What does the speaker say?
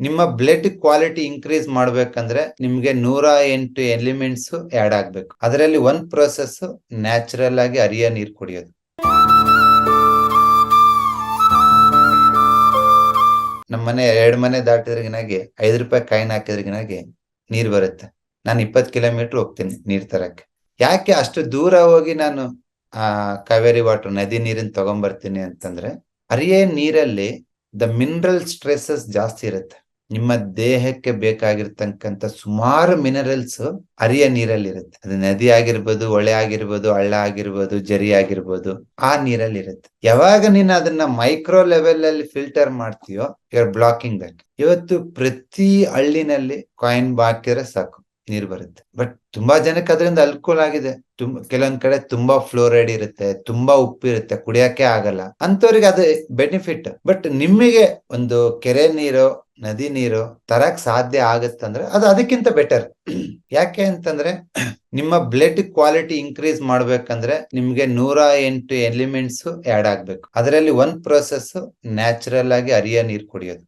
ನಿಮ್ಮ blood quality increase ಮಾಡ್ಬೇಕಂದ್ರೆ ನಿಮ್ಗೆ ನೂರ ಎಂಟು ಎಲಿಮೆಂಟ್ಸ್ ಆಡ್ ಆಗ್ಬೇಕು. ಅದರಲ್ಲಿ ಒಂದ್ ಪ್ರೊಸೆಸ್ ನ್ಯಾಚುರಲ್ ಆಗಿ ಅರಿಯ ನೀರ್ ಕುಡಿಯೋದು. ನಮ್ಮ ಮನೆ ಎರಡ್ ಮನೆ ದಾಟಿದ್ರಿಗಿನಾಗೆ ಐದು ರೂಪಾಯಿ ಕಾಯಿನ್ ಹಾಕಿದ್ರಿಗಿನಾಗೆ ನೀರ್ ಬರುತ್ತೆ. ನಾನು ಇಪ್ಪತ್ ಕಿಲೋಮೀಟರ್ ಹೋಗ್ತೀನಿ ನೀರ್ ತರಕ್ಕೆ. ಯಾಕೆ ಅಷ್ಟು ದೂರ ಹೋಗಿ ನಾನು, ಆ, ಕಾವೇರಿ ವಾಟರ್ ನದಿ ನೀರಿನ ತಗೊಂಬರ್ತೀನಿ ಅಂತಂದ್ರೆ ಅರಿಯ ನೀರಲ್ಲಿ ದ ಮಿನರಲ್ ಸ್ಟ್ರೆಸಸ್ ಜಾಸ್ತಿ ಇರುತ್ತೆ. ನಿಮ್ಮ ದೇಹಕ್ಕೆ ಬೇಕಾಗಿರ್ತಕ್ಕಂಥ ಸುಮಾರು ಮಿನರಲ್ಸ್ ಅರಿಯ ನೀರಲ್ಲಿ ಇರುತ್ತೆ ಅದು ನದಿ ಆಗಿರ್ಬೋದು, ಹೊಳೆ ಆಗಿರ್ಬೋದು, ಹಳ್ಳ ಆಗಿರ್ಬೋದು, ಜರಿ ಆಗಿರ್ಬೋದು, ಆ ನೀರಲ್ಲಿ ಇರುತ್ತೆ ಯಾವಾಗ ನೀನು ಅದನ್ನ ಮೈಕ್ರೋ ಲೆವೆಲ್ ಅಲ್ಲಿ ಫಿಲ್ಟರ್ ಮಾಡ್ತೀಯೋ ಯು ಬ್ಲಾಕಿಂಗ್ ದಟ್ ಇವತ್ತು ಪ್ರತಿ ಹಳ್ಳಿನಲ್ಲಿ ಕಾಯಿನ್ ಬಾಕಿದ್ರೆ ಸಾಕು. ನೀರು ಬರುತ್ತೆ. ಬಟ್ ತುಂಬಾ ಜನಕ್ಕೆ ಅದರಿಂದ ಅನುಕೂಲ ಆಗಿದೆ. ತುಂಬ ಕೆಲವೊಂದ್ ಕಡೆ ತುಂಬಾ ಫ್ಲೋರೈಡ್ ಇರುತ್ತೆ, ತುಂಬಾ ಉಪ್ಪು ಇರುತ್ತೆ, ಕುಡಿಯಕ್ಕೆ ಆಗಲ್ಲ. ಅಂತವ್ರಿಗೆ ಅದು ಬೆನಿಫಿಟ್ ಬಟ್ ನಿಮಗೆ ಒಂದು ಕೆರೆ ನೀರು, ನದಿ ನೀರು ತರಕ್ ಸಾಧ್ಯ ಆಗತ್ತಂದ್ರೆ ಅದು ಅದಕ್ಕಿಂತ ಬೆಟರ್ ಯಾಕೆ ಅಂತಂದ್ರೆ ನಿಮ್ಮ ಬ್ಲಡ್ ಕ್ವಾಲಿಟಿ ಇನ್ಕ್ರೀಸ್ ಮಾಡ್ಬೇಕಂದ್ರೆ ನಿಮ್ಗೆ ನೂರ ಎಂಟು ಎಲಿಮೆಂಟ್ಸ್ ಆಡ್ ಆಗ್ಬೇಕು. ಅದರಲ್ಲಿ ಒಂದ್ ಪ್ರೊಸೆಸ್ ನ್ಯಾಚುರಲ್ ಆಗಿ ಅರಿಯ ನೀರ್ ಕುಡಿಯೋದು.